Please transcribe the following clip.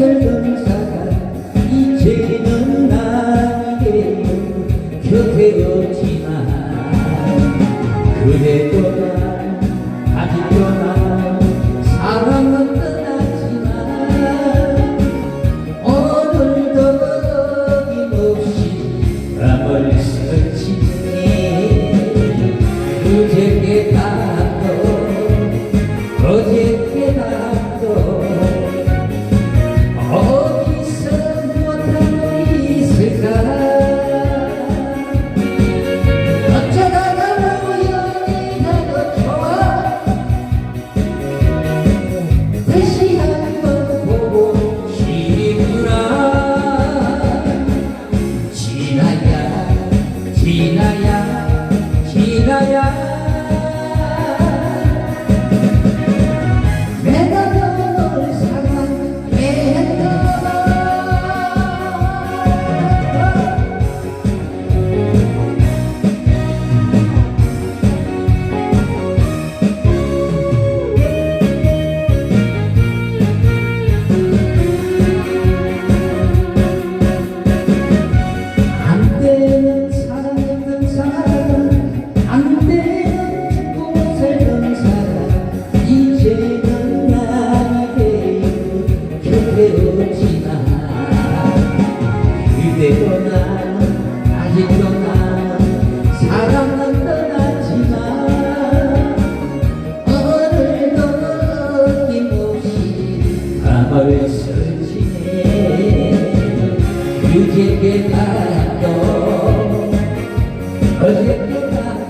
슬픈 사랑 이제는 나에게 곁에 없지만 그래도 미나야 미나야. 그래도 난 아직도 난 사랑은 떠났지만 오늘도 어김없이 밤을 설치네 유재께 가도 어저께 가도 어